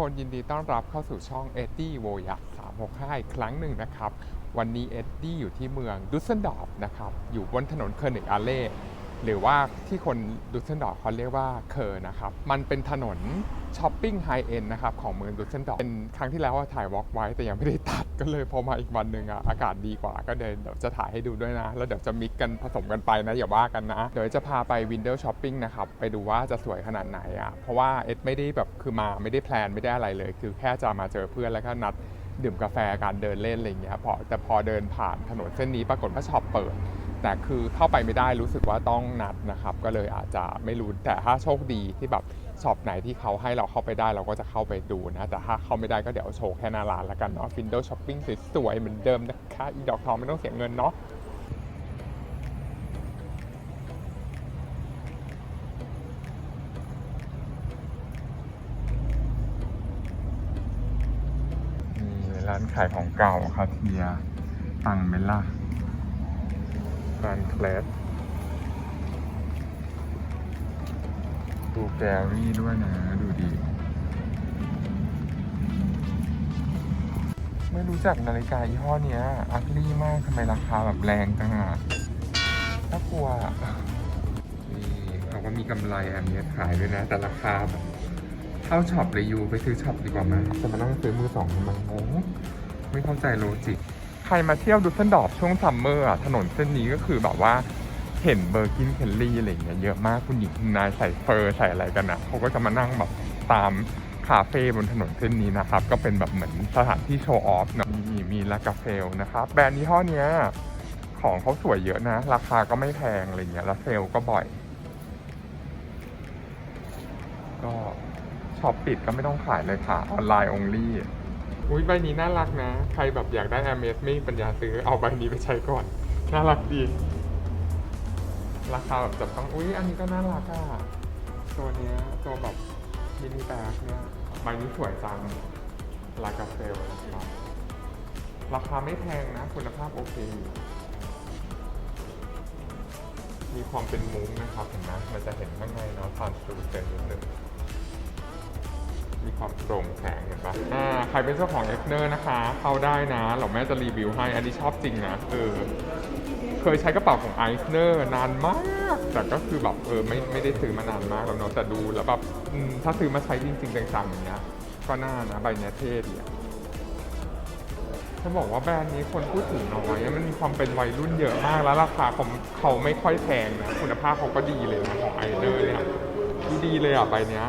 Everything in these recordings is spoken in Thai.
คนยินดีต้อนรับเข้าสู่ช่องเอ็ดดี้โวยัก365อีกครั้งหนึ่งนะครับ วันนี้เอ็ดดี้อยู่ที่เมืองดุสเซนดอร์ฟนะครับ อยู่บนถนนเคอร์นิกอาเล่ หรือว่าที่คนดุสเซนดอร์ฟเขาเรียกว่าเคอร์นะครับ มันเป็นถนนช้อปปิ้งไฮเอ็นนะครับของเมืองดุสเซนดอร์ฟเป็นครั้งที่แล้วว่าถ่ายวอล์กไว้แต่ยังไม่ได้ตัดก็เลยพอมาอีกวันหนึ่งอะอากาศดีกว่าก็เดินเดี๋ยวจะถ่ายให้ดูด้วยนะ แล้วเดี๋ยวจะมิกกันผสมกันไปนะอย่าว่ากันนะ เดี๋ยวจะพาไปวินโดว์ช้อปปิ้งนะครับ ไปดูว่าจะสวยขนาดไหนอะเพราะว่าเอ็ดไม่ได้แบบคือมาไม่ได้แพลนไม่ได้อะไรเลย คือแค่จะมาเจอเพื่อนแล้วก็นัดดื่มกาแฟการเดินเล่นอะไรอย่างเงี้ยพอแต่พอเดินผ่านถนนเส้นนี้ปรากฏว่าช็อปเปิด แต่คือเข้าไปไม่ได้รู้สึกว่าต้องนัดนะครับ ก็เลยอาจจะไม่รู้แต่ถ้าโชคดีที่แบบช็อปไหนที่เขาให้เราเข้าไปได้เราก็จะเข้าไปดูนะ แต่ถ้าเข้าไม่ได้ก็เดี๋ยวโชว์แค่หน้าร้านละกันเนาะฟินโดช้อปปิ้งสวยๆเหมือนเดิมนะคะอีดอกทองไม่ต้องเสียเงินเนาะมีร้านขายของเก่าคาเทียตังเมล่า ร้านเคลสดูแกรี่ด้วยนะ ดูดี ไม่รู้จักนาฬิกายี่ห้อนี้อักลี่มากทำไมราคาแบบแรงจังอะน่ากลัวอะนี่เขาก็มีกำไรอันเนี้ยขายด้วยนะ แต่ราคาแบบเข้าช็อปเลยยูไปซื้อช็อปดีกว่าไหมจะมานั่งซื้อมือสองทำไมงงไม่เข้าใจโลจิก ครมาเที่ยวดูเซนดอร์ฟช่วงซัมเมอร์อะถนนเส้นนี้ก็คือแบบว่าเห็นเบอร์กินเคลลี่อะไรอย่างเงี้ยเยอะมากคุณหญิงคุณนายใส่เฟอร์ใส่อะไรกันนะเขาก็จะมานั่งแบบตามคาเฟ่บนถนนเส้นนี้นะครับ ก็เป็นแบบเหมือนสถานที่โชว์ออฟเนอะมีมีลากาเฟลนะครับ แบรนด์ยี่ห้อเนี้ยของเขาสวยเยอะนะ ราคาก็ไม่แพงอะไรเงี้ยแล้วเซลก็บ่อย ก็ช็อปปิดก็ไม่ต้องขายเลยค่ะ ออนไลน์ only อุ้ยใบนี้น่ารักนะ ใครแบบอยากได้ a m a z ไม่มีปัญญาซื้อเอาใบนี้ไปใช้ก่อน น่ารักดี ราคาแบบจับต้อง อุ้ยอันนี้ก็น่ารักอะ ตัวเนี้ยตัวแบบมินิแบกเนี่ยใบนี้สวยจังลากาเฟลนะครับราคาไม่แพงนะ คุณภาพโอเค มีความเป็นมุ้งนะครับเห็นไหมมันจะเห็นข้างในเนาะผ่านสูเซนนิดนึง มีความโปร่งแสงเห็นปะอ่าใครเป็นเจ้าของเอ็กเนอร์นะคะ เข้าได้นะเราแม่จะรีวิวให้ อันนี้ชอบจริงนะเออเคยใช้กระเป๋าของไอซ์เนอร์นานมาก แต่ก็คือแบบเออไม่ไม่ได้ซื้อมานานมากแล้วเนาะแต่ดูแล้วแบบถ้าซื้อมาใช้จริงๆจังๆอย่างเงี้ยก็น่านะใบเนี้ยเท่ดีอะจะบอกว่าแบรนด์นี้คนพูดถึงน้อยมันมีความเป็นวัยรุ่นเยอะมากแล้วราคาของเขาไม่ค่อยแพงนะคุณภาพเขาก็ดีเลยนะของไอซ์เนอร์เนี่ยดูดีเลยอะใบเนี้ย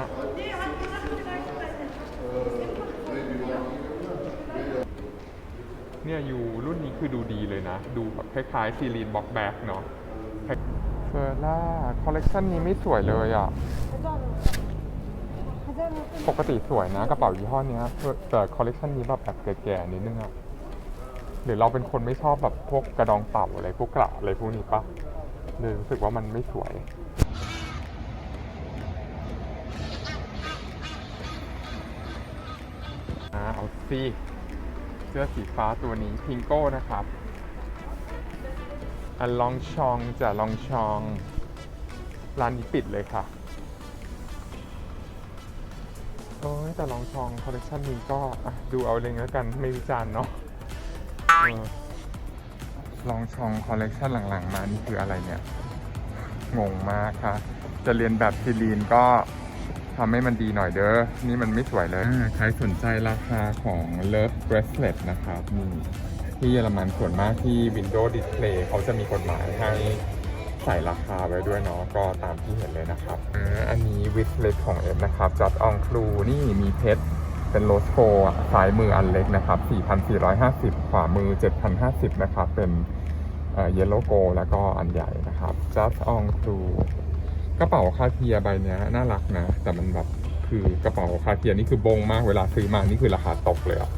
เนี่ยอยู่รุ่นนี้คือดูดีเลยนะ ดูแบบคล้ายๆซีรีนบ็อกแบ็กเนาะเฟอร์ล่าคอลเลกชันนี้ไม่สวยเลยอะ ปกติสวยนะกระเป๋ายี่ห้อนี้แต่คอลเลกชันนี้แบบแอบแก่ๆนิดนึงอะหรือเราเป็นคนไม่ชอบแบบพวกกระดองเต่าอะไรพวกกระอะไรพวกนี้ปะเลยรู้สึกว่ามันไม่สวยอ่าเอาสิ เสื้อสีฟ้าตัวนี้พิงโก้นะครับอันลองชองจะลองชองร้านนี้ปิดเลยค่ะโอ้ยแต่ลองชองคอลเลคชันนี้ก็ดูเอาเองแล้วกันไม่วิจารณ์เนาะออลองชองคอลเลคชันหลังๆมานี่คืออะไรเนี่ย งงมากค่ะ จะเรียนแบบซีลีนก็ ทำให้มันดีหน่อยเด้อ นี่มันไม่สวยเลยใครสนใจราคาของ Love Bracelet นะครับนี่ที่เยอรมันส่วนมากที่ Windows Display เขาจะมีกฎหมายให้ใส่ราคาไว้ด้วยเนาะก็ตามที่เห็นเลยนะครับอ,อันนี้วิสเลตของเอ็มนะครับจัดอองคลูนี่มีเพชรเป็นโลสโกซ้ายมืออันเล็กนะครับ 4,450 ขวามือ 7,050 นะครับ เป็นเยลโลโกแล้วก็อันใหญ่นะครับ just on blue กระเป๋าคาเทียใบเนี้ยน่ารักนะ แต่มันแบบคือกระเป๋าคาเทียนี่คือบงมากเวลาซื้อมานี่คือราคาตกเลยอะ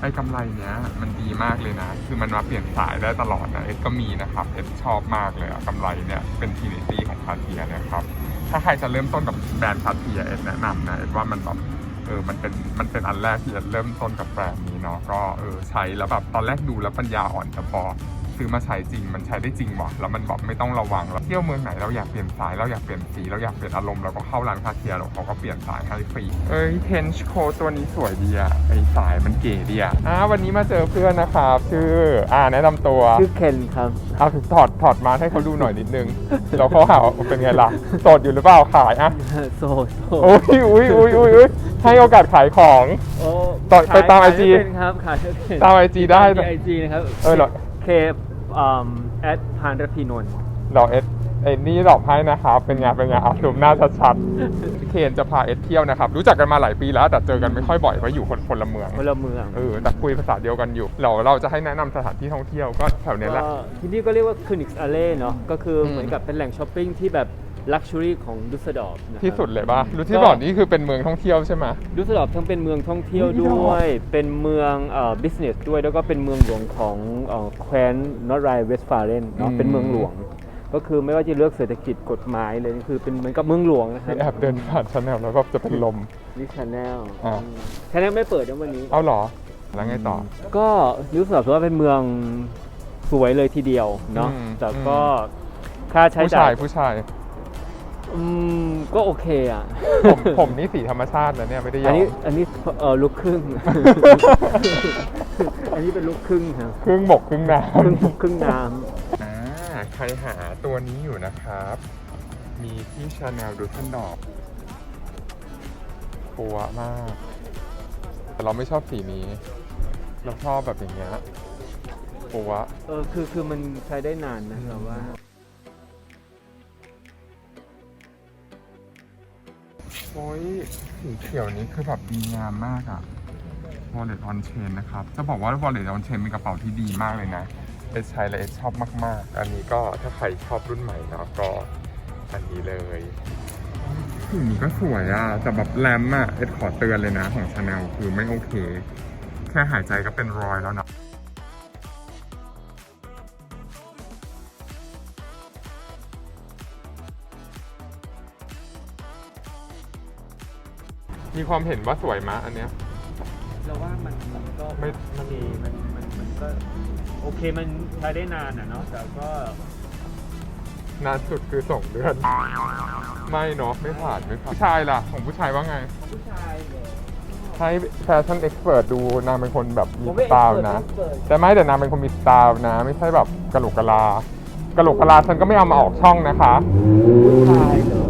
ไอ้กำไรเนี้ยมันดีมากเลยนะ คือมันมาเปลี่ยนสายได้ตลอดนะเอ็ดก็มีนะครับเอ็ดชอบมากเลยอะกำไรเนี่ยเป็นทีนิตี้ของคาเทียนะครับ ถ้าใครจะเริ่มต้นกับแบรนด์คาเทียเอ็ดแนะนำนะเอ็ดว่ามันแบบเออมันเป็นมันเป็นอันแรกที่เอ็ดเริ่มต้นกับแบรนด์นี้เนาะก็เออใช้แล้วแบบตอนแรกดูแล้วปัญญาอ่อนแต่พอ ซื้อมาใช้จริง มันใช้ได้จริงวะแล้วมันแบบไม่ต้องระวังแล้วเที่ยวเมืองไหนเราอยากเปลี่ยนสายเราอยากเปลี่ยนสีเราอยากเปลี่ยนอารมณ์เราก็เข้าร้านคาเทียแล้วเขาก็เปลี่ยนสายให้ฟรีเอ้ยเทนช์โคตัวนี้สวยดีอะไอสายมันเก๋ดีอะอ่าวันนี้มาเจอเพื่อนนะครับชื่ออ่าแนะนำตัวชื่อเคนครับเอาถอดถอดมาให้เขาดูหน่อยนิดนึงแล้วเขาหาว่าเป็นไงล่ะโสดอยู่หรือเปล่าขายอะโซโซอุ้ยอุ้ยอุ้ยอุ้ยอุ้ยให้โอกาสขายของโอ้ต่อไปตามขย IG ขายไม่เป็นครับขายไม่เป็นตาม IG ได้ไอจีนะครับเออเหรอเคอืม แอดพานรพีนนท์เราเอสเอ็นนี่หลอกให้นะครับ เป็นไงเป็นไงอะซูมหน้าชัดๆเคนจะพาเอสเที่ยวนะครับ รู้จักกันมาหลายปีแล้วแต่เจอกันไม่ค่อยบ่อยเพราะอยู่คนคนละเมืองพลเมืองเออแต่คุยภาษาเดียวกันอยู่ เราเราจะให้แนะนำสถานที่ท่องเที่ยวก็แถวเนี้ยแหละ ก็ที่นี่ก็เรียกว่าค o นิกส์อ l เล่เนาะก็คืออมเหมือนกับเป็นแหล่งช้อปปิ้งที่แบบ ลักชัวรี่ของดุสเซดอร์ฟนะครับ ที่สุดเลยป่ะรู้ที่บอกนี่คือเป็นเมืองท่องเที่ยวใช่ไหม ดุสเซดอร์ฟทั้งเป็นเมืองท่องเที่ยวอุ๊ยด้วย เป็นเมืองเอ่อบิสเนสด้วย แล้วก็เป็นเมืองหลวงของเอ่อแคว้นนอตไรเวสฟาเลนเนาะเป็นเมืองหลวง ก็คือไม่ว่าจะเลือกเศรษฐกิจกฎหมายเลยนี่คือเป็นเหมือนกับเมืองหลวงนะครับแอบเดินผ่านชาแนลแล้วก็จะเป็นลมนี่ชาแนลอ่าชาแนลไม่เปิดนะวันนี้ เอาเหรอ แล้วไงต่อ ก็รู้สึกว่าเป็นเมืองสวยเลยทีเดียวเนาะ อืม แต่ก็ค่าใช้ผู้จ่าชายย ผู้ชาย อืมก็โอเคอะ ผมผมนี่สีธรรมชาตินะเนี่ยไม่ได้ยอัอนมนี้อันนี้เออลูกครึ่ง อันนี้เป็นลูกครึ่งครับครึ่งบกครึ่งน้ำครึ่งบกครึ่งน้อ่าใครหาตัวนี้อยู่นะครับ มีที่ชาแนลดูทันดอกปัวมาก แต่เราไม่ชอบสีนี้ เราชอบแบบอย่างเงี้ยปัวำเออคือคือมันใช้ได้นานนะเราว่า โอ้ยสีเขียวนี้คือแบบดีงามมากอะ Wallet on Chain นะครับ จะบอกว่า Wallet on Chain เป็นกระเป๋าที่ดีมากเลยนะ เอสใช้และเอสชอบมาก ๆ อันนี้ก็ถ้าใครชอบรุ่นใหม่เนาะก็อันนี้เลยสีนี้ก็สวยอะแต่แบบแรมอะเอสขอเตือนเลยนะของชาแนลคือไม่โอเค แค่หายใจก็เป็นรอยแล้วนะ มีความเห็นว่าสวยมะอันเนี้ย เราว่ามันมันก็ไม่โอเคมันมันมันก็ โอเคมันใช้ได้นานอะเนาะแต่ก็นานสุดคือสองเดือน ไม่เนาะไม่ผ่านไม่ผ่านผู้ชายล่ะ ของผู้ชายว่าไง ผู้ชายเลยให้แฟชั่นเอ็กซ์เพรสดูนางเป็นคนแบบมีผมสไม่ไตล์ expert นะ expert แต่ไม่แต่นางเป็นคนมีสไตล์นะ ไม่ใช่แบบกระโหลกกะลากระโหลกกะลาฉันก็ไม่เอามาออกช่องนะคะ ผู้ชายเหรอก็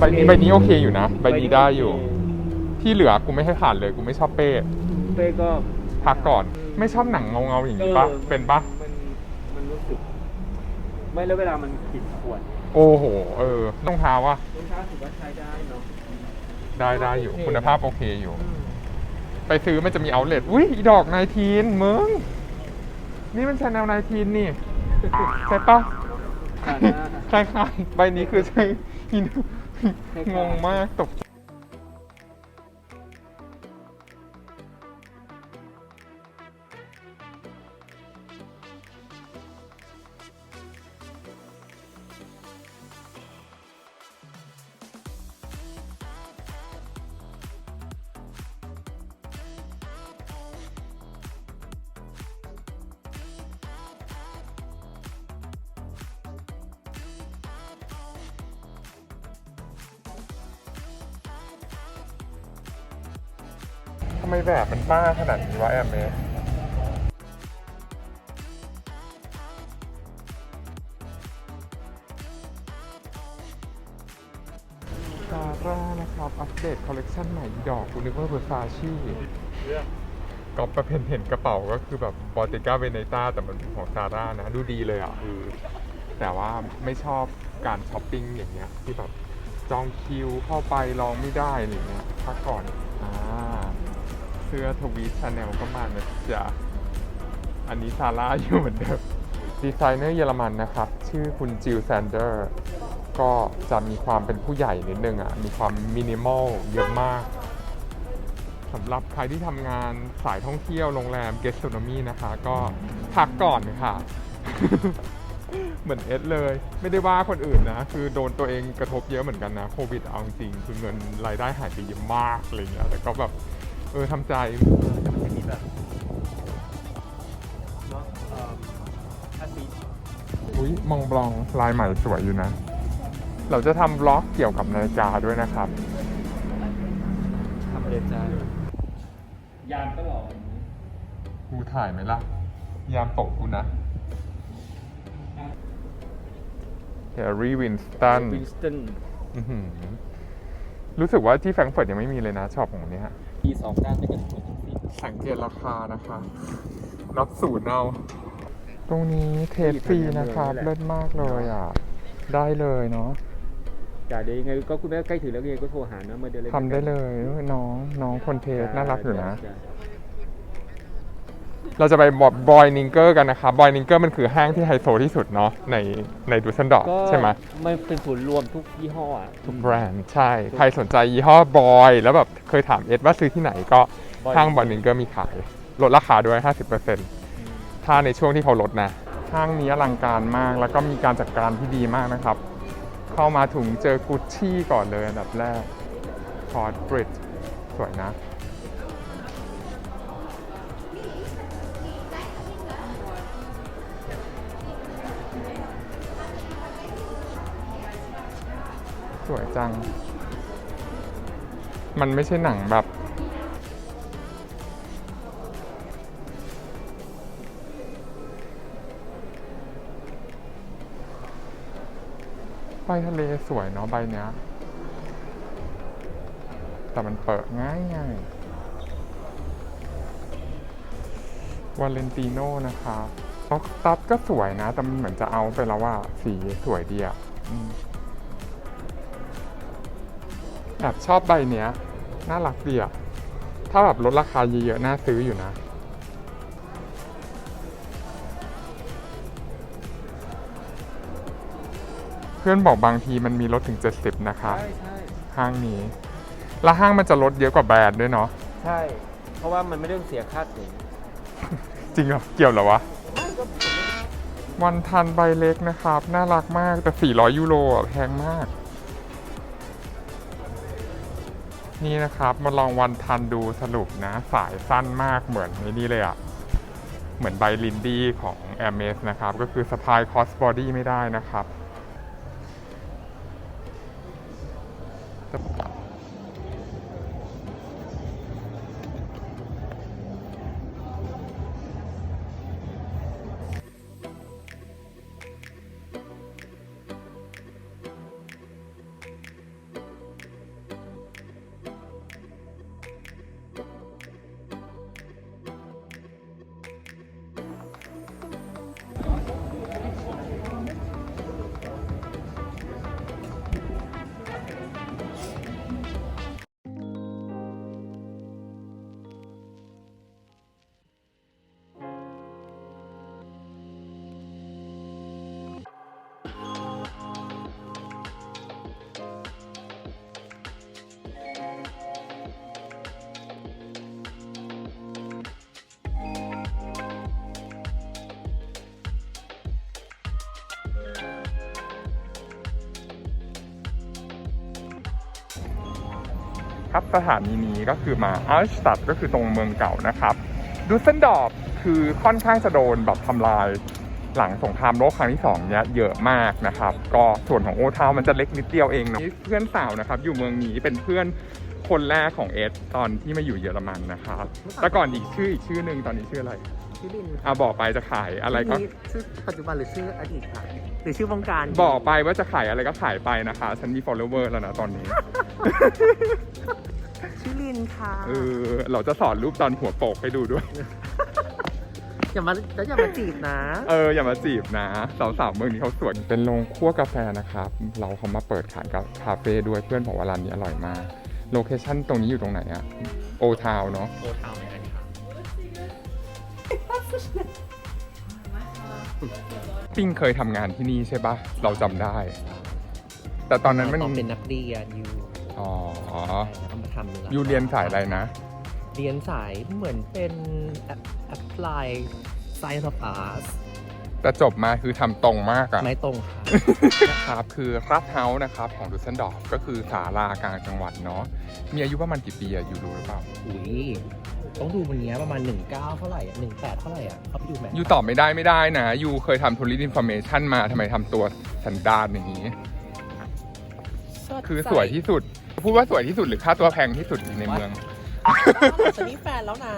ใบนี้ใบนี้โอเคอยู่นะ ใบนี้ได้อยู่ ที่เหลือกูไม่ให้ผ่านเลยกูไม่ชอบเป้เป้ก็พักก่อน ไม่ชอบหนังเงาเงาๆอย่างนี้ปะออเป็นปะมันมันรู้สึก ไม่แล้วเวลามันผิดขวดโอ้โห เออรองเท้าว่ะรองเท้าถือว่าใช้ได้เนาะได้ได้อยู่โอเคคุณภาพโอเคอยู่ ไปซื้อมันจะมีเอาเล t อุ้ยอีดอกนายทีนมึงนี่มันชาแนลนายทีนนี่ใช่ปะผ่านหน้าคล้ายๆใบนี้คือใช่อินคล้ายๆ งงมากตกใจำไมแบบมันบ้าขนาดนี้วะแอมเมสซาร่านะครับ อัปเดตคอลเลกชันใหม่อีดอกคุณนึกว่าเบอร์ซาชี่ก็ประเพนเห็นกระเป๋าก็คือแบบบอติก้าเวเนต้าแต่มันเป็นของซาร่านะ ดูดีเลยอะคือแต่ว่าไม่ชอบการช้อปปิ้งอย่างเงี้ยที่แบบจองคิวเข้าไปลองไม่ได้อะไรเงี้ยพักก่อน เสื้อทวีชาแนลก็มานะจ๊ะอันนี้ซาร่าอยู่เหมือนเดิมดีไซเนอร์เยอรมันนะครับ ชื่อคุณจิลแซนเดอร์ ก็จะมีความเป็นผู้ใหญ่นิดนึงอะ มีความมินิมอลเยอะมากสำหรับใครที่ทำงานสายท่องเที่ยวโรงแรมเกสโ o นมีนะคะ ก็พักก่อนค่ะ เหมือนเอสเลย ไม่ได้ว่าคนอื่นนะ คือโดนตัวเองกระทบเยอะเหมือนกันนะ โควิดเอาจริง คือเงินรายได้หายไปเยอะมากอะไรเงี้ยแต่ก็แบบ เออทำใจจะมีแบบเนาะเอ่อาซีอุ้ยมองบลองลายใหม่สวยอยู่นะ เราจะทำบล็อกเกี่ยวกับนาฬิกาด้วยนะครับ ทำอะไรจ้ายามก็หล่ออย่างนี้กูถ่ายไหมล่ะ ยามตกกูนะเฮร์รี่วินสตันวินสตัน รู้สึกว่าที่แฟรงก์เฟิร์ตยังไม่มีเลยนะช็อปของเนี้ย ปีสองเก้าเป็นกันเป็นสิบสังเกตราคานะคะ นับศูนย์เอา ตรงนี้เทสฟรีนะครับเลิศมากเลยอะ ได้เลยเนาะจ่ายเดี๋ยวยังไงก็คุณแม่ใกล้ถึงแล้วยังไงก็โทรหานะมาเดี๋ยวเลยทำได้เลยน้องน้องคนเทสน่ารักอยู่นะจ้ เราจะไปบอกบอยนิงเกอร์กันนะครับบอยนิงเกอร์มันคือห้างที่ไฮโซที่สุดเนาะในในดูซันดอร์ก็ใช่ไหมมันเป็นศูนย์รวมทุกยี่ห้ออะทุกแบรนด์ใช่ ใครสนใจยี่ห้อบอย แล้วแบบเคยถามเอ็ดว่าซื้อที่ไหนก็ Boy ห้างบอยนิงเกอร์มีขาย ลดราคาด้วย 50%ถ้าในช่วงที่เขาลดนะห้างนี้อลังการมากแล้วก็มีการจัดการที่ดีมากนะครับ เข้ามาถึงเจอกุชชี่ก่อนเลยอันดับแรกคอร์ดบริดสวยนะ สวยจัง มันไม่ใช่หนังแบบ ไปทะเลสวยเนาะใบเนี้ย แต่มันเปิดง่ายง่ายวาเลนติโนนะคะออกตัดก็สวยนะ แต่มันเหมือนจะเอาไปแล้วว่าสีสวยดีอะ แอบชอบใบเนี้ย น่ารักดีอะถ้าแบบลดราคาเยอะๆน่าซื้ออยู่นะ เพื่อนบอกบางทีมันมีลดถึง 70 นะคะ ใช่ใช่ห้างนี้ แล้วห้างมันจะลดเยอะกว่าแบรนด์ด้วยเนาะ ใช่ เพราะว่ามันไม่ต้องเสียค่าถึงจริงเหรอ เกี่ยวเหรอวะ วันทันใบเล็กนะครับ น่ารักมากแต่ 400 ยูโรอะแพงมาก นี่นะครับมาลองวันทันดูสรุปนะ สายสั้นมากเหมือนนี่เลยอะเหมือนใบลินดี้ของ a i r m e s นะครับ ก็คือสะพายคอสบอดี้ไม่ได้นะครับ ครับสถานีนี้ก็คือมาอัลสตัดก็คือตรงเมืองเก่านะครับดูเซนดอร์ฟคือค่อนข้างจะโดนแบบทำลายหลังสงครามโลกครั้งที่สองเนี้ยเยอะมากนะครับ ก็ส่วนของโอทาวมันจะเล็กนิดเดียวเองเนาะเพื่อนสาวนะครับ อยู่เมืองนี้เป็นเพื่อนคนแรกของเอสตอนที่มาอยู่เยอรมันนะครับแต่ก่อนอีกชื่ออีกชื่อหนึ่งตอนนี้ชื่ออะไร ชื่อลินอะบอกไปจะขายอะไรก็นี่ชื่อปัจจุบันหรือชื่ออดีตค่ะหรือชื่อวงการบอกไปว่าจะขายอะไรก็ขายไปนะคะ ฉันมี follower แล้วนะตอนนี้ ชื่อลินค่ะเออเราจะสอนรูปตอนหัวโปกให้ดูด้วย อย่ามาแล้วอย่ามาจีบนะ เอออย่ามาจีบนะสาวๆเมืองนี้เขาสวยเป็นโรงคั่วกาแฟนะครับ เราเขามาเปิดขายกับคาเฟ่ด้วยเพื่อนบอกว่าร้านนี้อร่อยมาก โลเคชั่นตรงนี้อยู่ตรงไหนอะโอทาวเนาะโอทาวไหมอันนี้ค่ะ ปิ้งเคยทำงานที่นี่ใช่ปะเราจำได้ แต่ตอนนั้นมันตอนเป็นนักเรียนอยู่อ๋อแล้วก็มาทำอยู่เรียนสายอะไรนะ เรียนสายเหมือนเป็น apply science of arts แต่จบมาคือทำตรงมากอะไม่ตรงค่ะครับคือรัฐเฮาส์นะครับของดุสเซนดอร์ฟก็คือศาลากลางจังหวัดเนาะมีอายุประมาณกี่ปีอะอยู่รู้หรือเปล่า อุ้ยต้องดูวันนี้ประมาณ 19 เท่าไหร่อะ18 เท่าไหร่อะเขาไปดูไหมยูตอบไม่ได้ไม่ได้นะยูเคยทำทูริสอินฟอร์เมชันมาทำไมทำตัวสันดานอย่างนี้ คือสวยที่สุด พูดว่าสวยที่สุดหรือค่าตัวแพงที่สุดในเมือง ฉันมีแฟนแล้วนะ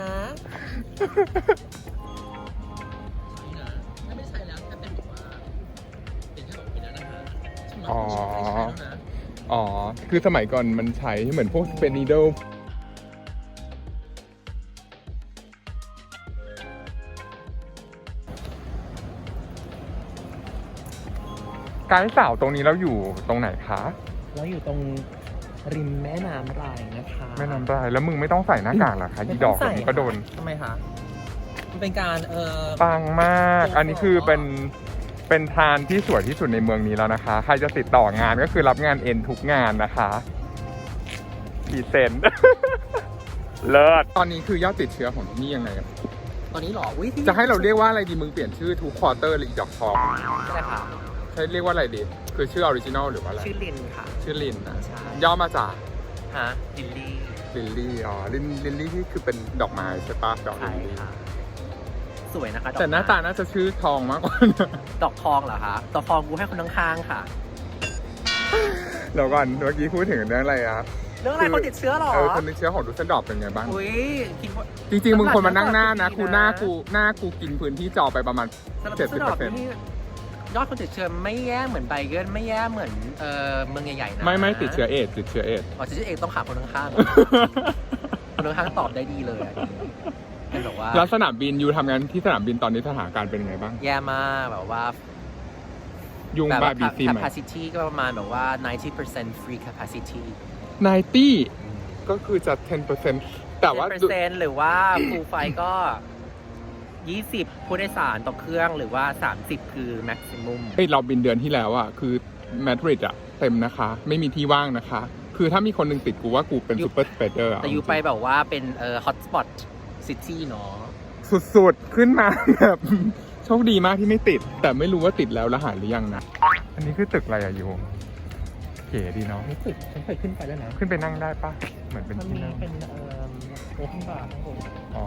อ๋อ อ๋อ คือสมัยก่อนมันใช้เหมือนพวกสเปนนิโดไกด์สาวตรงนี้เราอยู่ตรงไหนคะ เราอยู่ตรงริมแม่น้ำรายนะคะแม่น้ำรายแล้วมึงไม่ต้องใส่หน้ากากเหรอคะยีดอกแบบนี้ก็โดน ทำไมคะ มันเป็นการเอ่อปังมาก อันนี้คือเป็น เป็นทานที่สวยที่สุดในเมืองนี้แล้วนะคะ ใครจะติดต่องานก็คือรับงานเอ็นทุกงานนะคะกี่เซนเลิศตอนนี้คือยอดติดเชื้อของที่นี่ยังไงอะตอนนี้เหรออุ้ยที่จะให้เราเรียกว่าอะไรดีมึงเปลี่ยนชื่อทุกควอเตอร์เลยอีดอกทองใช่ค่ะใช้เรียกว่าอะไรดีคือชื่อออริจินอลหรือว่าอะไรชื่อลินค่ะ ชื่อลินนะใช่ย่อมาจากฮะลินลี่ลินลี่อ๋อลินลินลี่ที่คือเป็นดอกไม้ใช่ปะดอกลิใช่นลี่ ค่ะ สวยนะคะดอกแต่หน้าไม้ตาน่าจะชื่อทองมากกว่านะดอกทองเหรอคะดอกทองกูให้คนข้างๆค่ะ เดี๋ยวก่อนเมื่อกี้พูดถึงเรื่องอะไรอะเรื่องอะไรคนติดเชื้อเหรอเออคนติดเชื้อของดูเซนดอร์ฟเป็นไงบ้าง อุ้ยคิดว่า จริงๆมึงควรมานั่งหน้านะดีนะกูหน้ากูหน้ากูกินพื้นที่จอไปประมาณสำหรับเจ็ดสิบดเปออกร์เซ็นต์นี่ยอดคนติดเชื้อไม่แย่เหมือนไบเกิลไม่แย่เหมือนเอ่อเมืองใหญ่ๆนะไม่ไม่ติดเชื้อเอดส์ติดเชื้อเอดส์ อ๋อติดเชื้อเองต้องขาคนข้างๆคนข้างๆตอบได้ดีเลยอะ เป็นแบบว่าแล้วสนามบินยูทำงานที่สนามบินตอนนี้สถานการณ์เป็นไงบ้าง แย่มากแบบว่ายุงแบบบาว่า บีซีไหม capacity ก็ประมาณแบบว่า 90% free capacity นายตี้ก็คือจะ 10%แต่ว่าดู10%หรือว่า full flight ก็ 20 ผู้โดยสารต่อเครื่องหรือว่า 30 คือ maximum เฮ้ยเราบินเดือนที่แล้วอะคือมาดริดอะเต็มนะคะ ไม่มีที่ว่างนะคะ คือถ้ามีคนหนึ่งติดกูว่ากูเป็นอยู่ซูเปอร์สเปเดอร์แต่อยู่ไปแบบว่าเป็นเอ่อ hotspot city เนาะสุดๆ ขึ้นมาแบบโชคดีมากที่ไม่ติด แต่ไม่รู้ว่าติดแล้วแล้วหายหรือยังนะ อันนี้คือตึกอะไรอะยูเก๋ดีเนาะนี่ตึกฉันเคยขึ้นไปแล้วนะ ขึ้นไปนั่งได้ปะเหมือนเป็นมันที่มีนั่งเป็นเอ่อโอเพนบาร์ข้างบนอ๋อ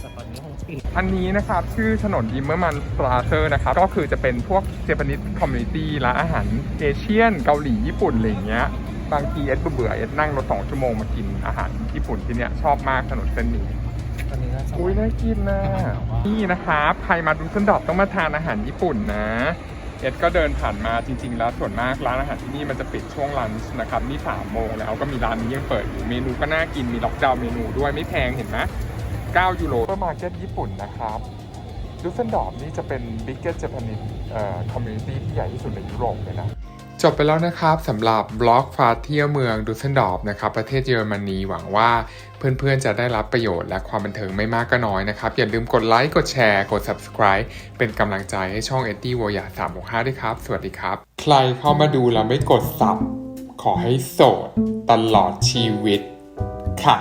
แต่ตอนนี้คงปิดอันนี้นะครับ ชื่อถนนอิมเมอร์มันปลาเซอร์นะครับ ก็คือจะเป็นพวกเจแปนิสคอมมูนิตี้ร้านอาหารเอเชียน เกาหลี ญี่ปุ่นอะไรอย่างเงี้ย บางทีเอ็ดเบื่อๆเอ็ดนั่งรถสองชั่วโมงมากินอาหารญี่ปุ่นที่เนี้ยชอบมากถนนเส้นนี้ต อนนี้ก็สอุ้ยน่ากินนะนี่นะครับใครมาดูเซนดอกต้องมาทานอาหารญี่ปุ่นนะ เอ็ดก็เดินผ่านมาจริง ๆ แล้วส่วนมากร้านอาหารที่นี่มันจะปิดช่วงลันช์นะครับนี่สามโมงแล้วก็มีร้านนี้ยังเปิดอยู่เมนูก็น่ากินมีล็อกดาวน์เมนูด้วยไม่แพงเห็นไหม9ยูโรเปอร์มาร์เก็ตญี่ปุ่นนะครับดูเซนดอกนี่จะเป็น biggest Japanese เอ่อ community ที่ใหญ่ที่สุดในยุโรปเลยนะ จบไปแล้วนะครับสำหรับบล็อกฟาเที่ยวเมืองดูเซนดอร์ฟนะครับประเทศเยอรมนีหวังว่า เพื่อนๆจะได้รับประโยชน์และความบันเทิงไม่มากก็น้อยนะครับ อย่าลืมกดไลค์กดแชร์กด subscribe เป็นกำลังใจให้ช่อง e d d i e w o y a 365ด้วยครับ สวัสดีครับ ใครเข้ามาดูแล้วไม่กดสับขอให้โสดตลอดชีวิตค่ะ